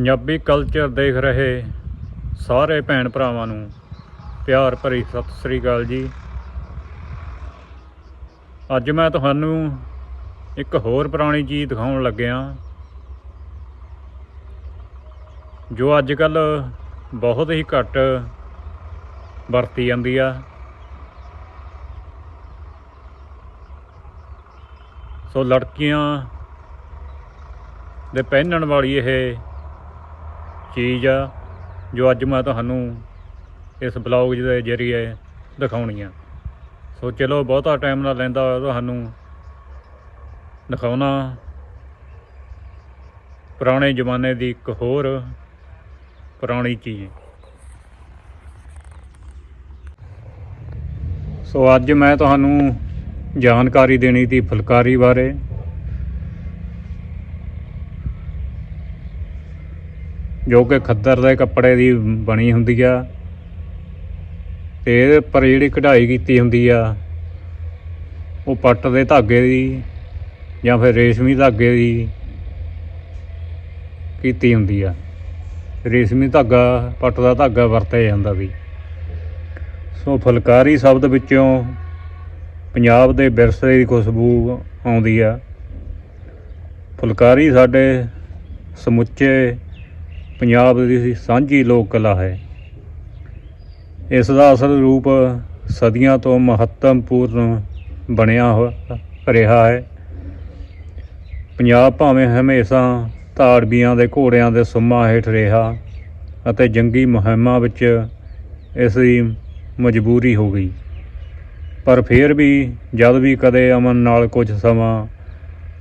Punjabi culture ਦੇਖ ਰਹੇ ਸਾਰੇ ਭੈਣ ਭਰਾਵਾਂ ਨੂੰ ਪਿਆਰ ਭਰੀ ਸਤਿ ਸ੍ਰੀ ਅਕਾਲ ਜੀ। ਅੱਜ ਮੈਂ ਤੁਹਾਨੂੰ ਇੱਕ ਹੋਰ ਪੁਰਾਣੀ ਚੀਜ਼ ਦਿਖਾਉਣ ਲੱਗਿਆ, ਜੋ ਅੱਜ ਕੱਲ ਬਹੁਤ ਹੀ ਘੱਟ ਵਰਤੀ ਜਾਂਦੀ ਆ। ਸੋ ਲੜਕੀਆਂ ਦੇ ਪਹਿਨਣ ਵਾਲੀ ਇਹ ਚੀਜ਼ ਆ ਜੋ ਅੱਜ ਮੈਂ ਤੁਹਾਨੂੰ ਇਸ ਬਲੌਗ ਦੇ ਜ਼ਰੀਏ ਦਿਖਾਉਣੀ ਆ। ਸੋ ਚਲੋ ਬਹੁਤਾ ਟਾਈਮ ਨਾ ਲੈਂਦਾ ਹੋਇਆ ਤੁਹਾਨੂੰ ਦਿਖਾਉਣਾ। ਪੁਰਾਣੇ ਜ਼ਮਾਨੇ ਦੀ ਇੱਕ ਹੋਰ ਪੁਰਾਣੀ ਚੀਜ਼। ਸੋ ਅੱਜ ਮੈਂ ਤੁਹਾਨੂੰ ਜਾਣਕਾਰੀ ਦੇਣੀ ਸੀ ਫੁਲਕਾਰੀ ਬਾਰੇ। ਜੋ ਕਿ ਖੱਦਰ ਦੇ ਕੱਪੜੇ ਦੀ ਬਣੀ ਹੁੰਦੀ ਆ। ਤੇ ਇਹਦੇ ਉੱਪਰ ਜਿਹੜੀ ਕਢਾਈ ਕੀਤੀ ਹੁੰਦੀ ਆ, ਉਹ ਪੱਟ ਦੇ ਧਾਗੇ ਦੀ ਜਾਂ ਫਿਰ ਰੇਸ਼ਮੀ ਧਾਗੇ ਦੀ ਕੀਤੀ ਹੁੰਦੀ ਆ। ਰੇਸ਼ਮੀ ਧਾਗਾ, ਪੱਟ ਦਾ ਧਾਗਾ ਵਰਤਿਆ ਜਾਂਦਾ ਸੀ ਸੋ ਫੁਲਕਾਰੀ ਸ਼ਬਦ ਵਿੱਚੋਂ ਪੰਜਾਬ ਦੇ ਵਿਰਸੇ ਦੀ ਖੁਸ਼ਬੂ ਆਉਂਦੀ ਆ। ਫੁਲਕਾਰੀ ਸਾਡੇ ਸਮੁੱਚੇ ਪੰਜਾਬ ਦੀ ਸਾਂਝੀ ਲੋਕ ਕਲਾ ਹੈ। ਇਸ ਦਾ ਅਸਲ ਰੂਪ ਸਦੀਆਂ ਤੋਂ ਮਹੱਤਵਪੂਰਨ ਬਣਿਆ ਹੋਇਆ ਰਿਹਾ ਹੈ। ਪੰਜਾਬ ਭਾਵੇਂ ਹਮੇਸ਼ਾ ਧਾੜਬੀਆਂ ਦੇ ਘੋੜਿਆਂ ਦੇ ਸੁੰਮਾਂ ਹੇਠ ਰਿਹਾ ਅਤੇ ਜੰਗੀ ਮੁਹਿੰਮਾਂ ਵਿੱਚ ਇਸ ਦੀ ਮਜਬੂਰੀ ਹੋ ਗਈ। ਪਰ ਫਿਰ ਵੀ ਜਦ ਵੀ ਕਦੇ ਅਮਨ ਨਾਲ ਕੁਝ ਸਮਾਂ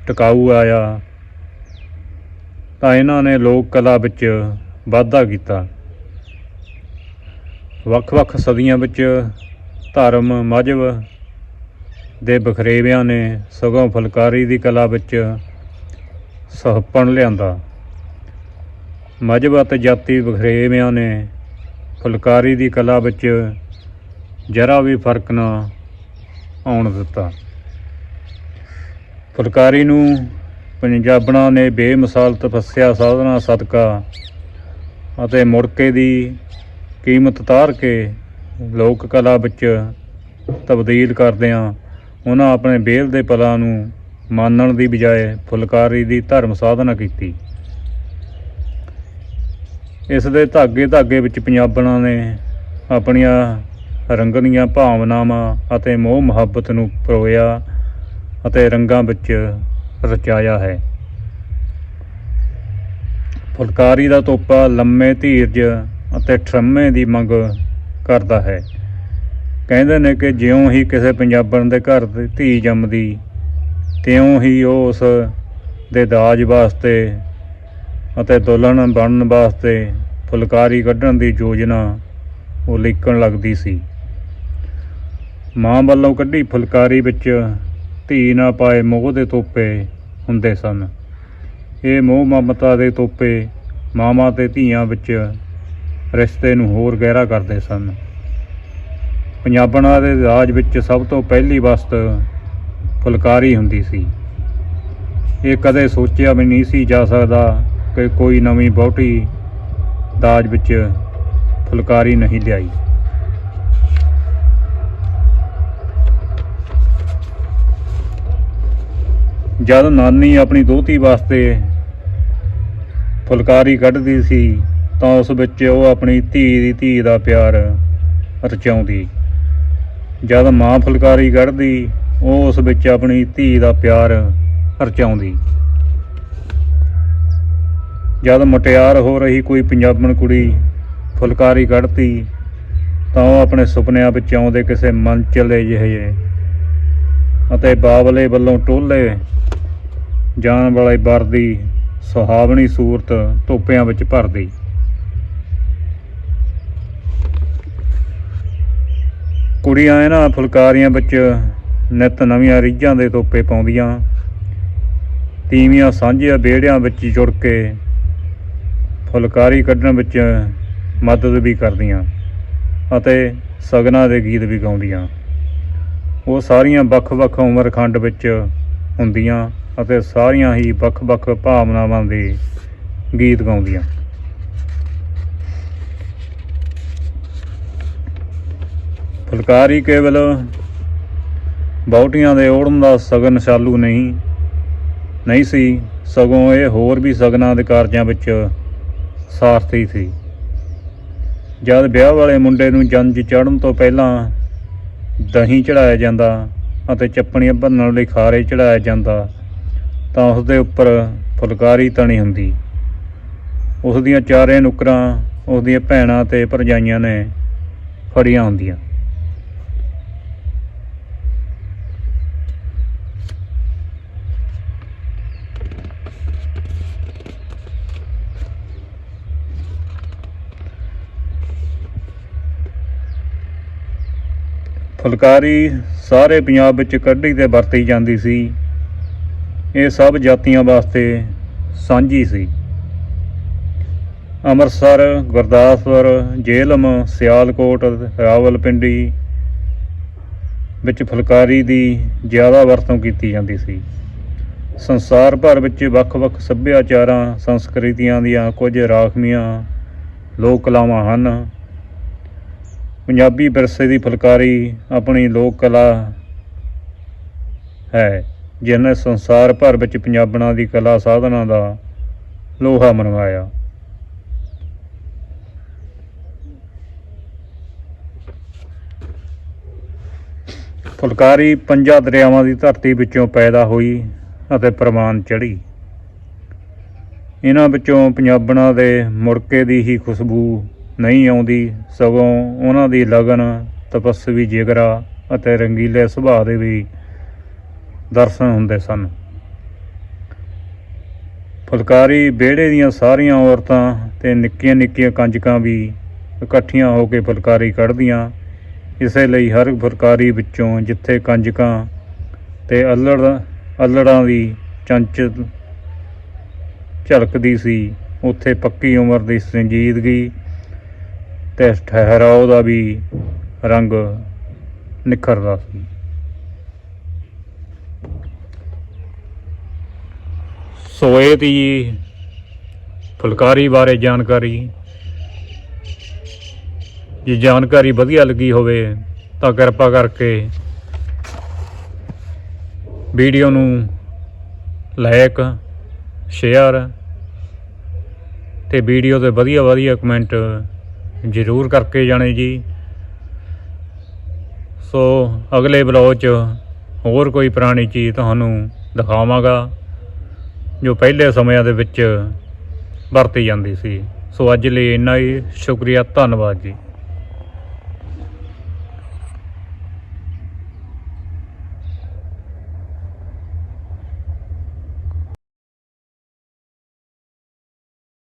ਟਿਕਾਊ ਆਇਆ ਤਾਂ ਇਹਨਾਂ ਨੇ ਲੋਕ ਕਲਾ ਵਿੱਚ ਵਾਧਾ ਕੀਤਾ। ਵੱਖ-ਵੱਖ ਸਦੀਆਂ ਵਿੱਚ ਧਰਮ ਮਜਬ ਦੇ ਬਖਰੇਵਿਆਂ ਨੇ ਸਗੋਂ ਫੁਲਕਾਰੀ ਦੀ ਕਲਾ ਵਿੱਚ ਸਹਪਣ ਲਿਆਂਦਾ। ਮਜਬ ਅਤੇ ਜਾਤੀ ਬਖਰੇਵਿਆਂ ਨੇ ਫੁਲਕਾਰੀ ਦੀ ਕਲਾ ਵਿੱਚ ਜਰਾ ਵੀ ਫ਼ਰਕ ਨਾ ਆਉਣ ਦਿੱਤਾ। ਫੁਲਕਾਰੀ ਨੂੰ ਪੰਜਾਬਣਾਂ ਨੇ ਬੇਮਿਸਾਲ ਤਪੱਸਿਆ ਸਾਧਨਾ ਸਦਕਾ ਅਤੇ ਮੁੜਕੇ ਦੀ ਕੀਮਤ ਤਾਰ ਕੇ ਲੋਕ ਕਲਾ ਵਿੱਚ ਤਬਦੀਲ ਕਰਦਿਆਂ ਉਹਨਾਂ ਆਪਣੇ ਬੇਲ ਦੇ ਪਲਾਂ ਨੂੰ ਮਾਨਣ ਦੀ ਬਜਾਏ ਫੁਲਕਾਰੀ ਦੀ ਧਰਮ ਸਾਧਨਾ ਕੀਤੀ। ਇਸ ਦੇ ਧਾਗੇ ਧਾਗੇ ਵਿੱਚ ਪੰਜਾਬਣਾਂ ਨੇ ਆਪਣੀਆਂ ਰੰਗਲੀਆਂ ਭਾਵਨਾਵਾਂ ਅਤੇ ਮੋਹ ਮੁਹੱਬਤ ਨੂੰ ਪਰੋਇਆ ਅਤੇ ਰੰਗਾਂ ਵਿੱਚ ਰਚਾਇਆ ਹੈ। ਫੁਲਕਾਰੀ ਦਾ ਤੋਪਾ ਲੰਮੇ ਧੀਰਜ ਅਤੇ ਠਰਮੇ ਦੀ ਮੰਗ ਕਰਦਾ ਹੈ। ਕਹਿੰਦੇ ਨੇ ਕਿ ਜਿਉਂ ਹੀ ਕਿਸੇ ਪੰਜਾਬਣ ਦੇ ਘਰ ਦੀ ਧੀ ਜੰਮਦੀ, ਤਿਉਂ ਹੀ ਉਹ ਉਸ ਦੇ ਦਾਜ ਵਾਸਤੇ ਅਤੇ ਦੁਲਹਨ ਬਣਨ ਵਾਸਤੇ ਫੁਲਕਾਰੀ ਕੱਢਣ ਦੀ ਯੋਜਨਾ ਉਲੀਕਣ ਲੱਗਦੀ ਸੀ। ਮਾਂ ਵੱਲੋਂ ਕੱਢੀ ਫੁਲਕਾਰੀ ਵਿੱਚ ਧੀ ਨਾ ਪਾਏ ਮੋਹ ਦੇ ਤੋਪੇ ਹੁੰਦੇ ਸਨ। ਇਹ ਮੋਹ ਮਮਤਾ ਦੇ ਤੋਪੇ ਮਾਵਾਂ ਤੇ ਧੀਆਂ ਵਿੱਚ ਰਿਸ਼ਤੇ ਨੂੰ ਹੋਰ ਗਹਿਰਾ ਕਰਦੇ ਸਨ। ਪੰਜਾਬਣਾਂ ਦੇ ਰਾਜ ਵਿੱਚ ਸਭ ਤੋਂ ਪਹਿਲੀ ਵਸਤ ਫੁਲਕਾਰੀ ਹੁੰਦੀ ਸੀ। ਇਹ ਕਦੇ ਸੋਚਿਆ ਵੀ ਨਹੀਂ ਸੀ ਜਾ ਸਕਦਾ ਕਿ ਕੋਈ ਨਵੀਂ ਬਹੁਟੀ ਦਾਜ ਵਿੱਚ ਫੁਲਕਾਰੀ ਨਹੀਂ ਲਿਆਈ। ਜਦ ਨਾਨੀ ਆਪਣੀ ਦੋਤੀ ਵਾਸਤੇ ਫੁਲਕਾਰੀ ਕੱਢਦੀ ਸੀ, ਤਾਂ ਉਸ ਵਿੱਚ ਉਹ ਆਪਣੀ ਧੀ ਦੀ ਧੀ ਦਾ ਪਿਆਰ ਰਚਾਉਂਦੀ। ਜਦ ਮਾਂ ਫੁਲਕਾਰੀ ਕੱਢਦੀ, ਉਹ ਉਸ ਵਿੱਚ ਆਪਣੀ ਧੀ ਦਾ ਪਿਆਰ ਰਚਾਉਂਦੀ। ਜਦ ਮਟਿਆਰ ਹੋ ਰਹੀ ਕੋਈ ਪੰਜਾਬਣ ਕੁੜੀ ਫੁਲਕਾਰੀ ਕੱਢਦੀ, ਤਾਂ ਉਹ ਆਪਣੇ ਸੁਪਨਿਆਂ ਵਿੱਚ ਆਉਂਦੇ ਕਿਸੇ ਮਨਚਲੇ ਜਿਹੇ ਅਤੇ ਬਾਬਲੇ ਵੱਲੋਂ ਟੋਲੇ ਜਾਣ ਵਾਲੇ ਵਰਦੀ ਸੁਹਾਵਣੀ ਸੂਰਤ ਤੋਪਿਆਂ ਵਿੱਚ ਭਰਦੀ ਕੁੜੀਆਂ ਇਹਨਾਂ ਫੁਲਕਾਰੀਆਂ ਵਿੱਚ ਨਿਤ ਨਵੀਆਂ ਰੀਝਾਂ ਦੇ ਤੋਪੇ ਪਾਉਂਦੀਆਂ, ਤੀਵੀਆਂ ਸਾਂਝੀਆਂ ਵਿਹੜਿਆਂ ਵਿੱਚ ਜੁੜ ਕੇ ਫੁਲਕਾਰੀ ਕੱਢਣ ਵਿੱਚ ਮਦਦ ਵੀ ਕਰਦੀਆਂ ਅਤੇ ਸਗਨਾਂ ਦੇ ਗੀਤ ਵੀ ਗਾਉਂਦੀਆਂ। ਉਹ ਸਾਰੀਆਂ ਵੱਖ-ਵੱਖ ਉਮਰ ਖੰਡ ਵਿੱਚ ਹੁੰਦੀਆਂ ਅਤੇ ਸਾਰੀਆਂ ਹੀ ਵੱਖ-ਵੱਖ ਭਾਵਨਾਵਾਂ ਦੇ ਗੀਤ ਗਾਉਂਦੀਆਂ। ਫੁਲਕਾਰੀ ਕੇਵਲ ਬੌਟੀਆਂ ਦੇ ਓੜਨ ਦਾ ਸਗਨ ਸ਼ਾਲੂ ਨਹੀਂ ਨਹੀਂ ਸੀ, ਸਗੋਂ ਇਹ ਹੋਰ ਵੀ ਸਗਨਾਂ ਦੇ ਕਾਰਜਾਂ ਵਿੱਚ ਸਾਰਥੀ ਸੀ। ਜਦ ਵਿਆਹ ਵਾਲੇ ਮੁੰਡੇ ਨੂੰ ਜੰਜ ਚੜਨ ਤੋਂ ਪਹਿਲਾਂ ਦਹੀਂ ਚੜਾਇਆ ਜਾਂਦਾ ਅਤੇ ਚੱਪਣੀਆਂ ਭੰਨਣ ਲਈ ਖਾਰੇ ਚੜਾਇਆ ਜਾਂਦਾ ਤਾਂ ਉਸ ਦੇ ਉੱਪਰ ਫੁਲਕਾਰੀ ਤਣੀ ਹੁੰਦੀ। ਉਸ ਦੀਆਂ ਚਾਰੇ ਨੁਕਰਾਂ ਉਸ ਦੀਆਂ ਭੈਣਾਂ ਤੇ ਭਰਜਾਈਆਂ ਨੇ ਫੜੀਆਂ ਹੁੰਦੀਆਂ। ਫੁਲਕਾਰੀ ਸਾਰੇ ਪੰਜਾਬ ਵਿੱਚ ਕੱਢੀ ਤੇ ਵਰਤੀ ਜਾਂਦੀ ਸੀ। ਇਹ ਸਭ ਜਾਤੀਆਂ ਵਾਸਤੇ ਸਾਂਝੀ ਸੀ। ਅੰਮ੍ਰਿਤਸਰ, ਗੁਰਦਾਸਪੁਰ ਜੇਹਲਮ ਸਿਆਲਕੋਟ, ਰਾਵਲਪਿੰਡੀ ਵਿੱਚ ਫੁਲਕਾਰੀ ਦੀ ਜ਼ਿਆਦਾ ਵਰਤੋਂ ਕੀਤੀ ਜਾਂਦੀ ਸੀ। ਸੰਸਾਰ ਭਰ ਵਿੱਚ ਵੱਖ-ਵੱਖ ਸੱਭਿਆਚਾਰਾਂ, ਸੰਸਕ੍ਰਿਤੀਆਂ ਦੀਆਂ ਕੁਝ ਰਾਖਵੀਆਂ ਲੋਕ ਕਲਾਵਾਂ ਹਨ। ਪੰਜਾਬੀ ਵਿਰਸੇ ਦੀ ਫੁਲਕਾਰੀ ਆਪਣੀ ਲੋਕ ਕਲਾ ਹੈ। ਜਿਹਨੇ ਸੰਸਾਰ ਭਰ ਵਿੱਚ ਪੰਜਾਬਣਾਂ ਦੀ ਕਲਾ ਸਾਧਨਾ ਦਾ ਲੋਹਾ ਮਨਵਾਇਆ ਫੁਲਕਾਰੀ ਪੰਜਾਂ ਦਰਿਆਵਾਂ ਦੀ ਧਰਤੀ ਵਿੱਚੋਂ ਪੈਦਾ ਹੋਈ ਅਤੇ ਪ੍ਰਮਾਨ ਚੜ੍ਹੀ। ਇਹਨਾਂ ਵਿੱਚੋਂ ਪੰਜਾਬਣਾਂ ਦੇ ਮੁੜਕੇ ਦੀ ਹੀ ਖੁਸ਼ਬੂ ਨਹੀਂ ਆਉਂਦੀ, ਸਗੋਂ ਉਹਨਾਂ ਦੀ ਲਗਨ ਤਪੱਸਵੀ ਜਿਗਰਾ ਅਤੇ ਰੰਗੀਲੇ ਸੁਭਾਅ ਦੇ ਵੀ ਦਰਸ਼ਨ ਹੁੰਦੇ ਸਨ। ਫੁਲਕਾਰੀ ਵਿਹੜੇ ਦੀਆਂ ਸਾਰੀਆਂ ਔਰਤਾਂ ਤੇ ਨਿੱਕੀਆਂ ਨਿੱਕੀਆਂ ਕੰਜਕਾਂ ਵੀ ਇਕੱਠੀਆਂ ਹੋ ਕੇ ਫੁਲਕਾਰੀ ਕੱਢਦੀਆਂ। ਇਸੇ ਲਈ ਹਰ ਫੁਲਕਾਰੀ ਵਿੱਚੋਂ ਜਿੱਥੇ ਕੰਜਕਾਂ ਤੇ ਅਲੜ, ਅਲੜਾਂ ਦੀ ਚੰਚ ਝਲਕਦੀ ਸੀ, ਉੱਥੇ ਪੱਕੀ ਉਮਰ ਦੀ ਸੰਜੀਦਗੀ ਤੇ ਠਹਿਰਾਓ ਦਾ ਵੀ ਰੰਗ ਨਿਖਰਦਾ ਸੀ। ਸੋਏ ਇਹ ਤੀ ਫੁਲਕਾਰੀ ਬਾਰੇ ਜਾਣਕਾਰੀ। ਜੇ ਜਾਣਕਾਰੀ ਵਧੀਆ ਲੱਗੀ ਹੋਵੇ ਤਾਂ ਕਿਰਪਾ ਕਰਕੇ ਵੀਡੀਓ ਨੂੰ ਲਾਇਕ, ਸ਼ੇਅਰ ਤੇ ਵੀਡੀਓ ਤੇ ਵਧੀਆ ਵਧੀਆ ਕਮੈਂਟ ਜ਼ਰੂਰ ਕਰਕੇ ਜਾਣੇ ਜੀ। ਸੋ ਅਗਲੇ ਬਲੌਗ 'ਚ ਹੋਰ ਕੋਈ ਪੁਰਾਣੀ ਚੀਜ਼ ਤੁਹਾਨੂੰ ਦਿਖਾਵਾਂਗਾ। ਜੋ ਪਹਿਲੇ ਸਮਿਆਂ ਦੇ ਵਿੱਚ ਵਰਤੀ ਜਾਂਦੀ ਸੀ। ਸੋ ਅੱਜ ਲਈ ਇੰਨਾ ਹੀ। ਸ਼ੁਕਰੀਆ। ਧੰਨਵਾਦ ਜੀ।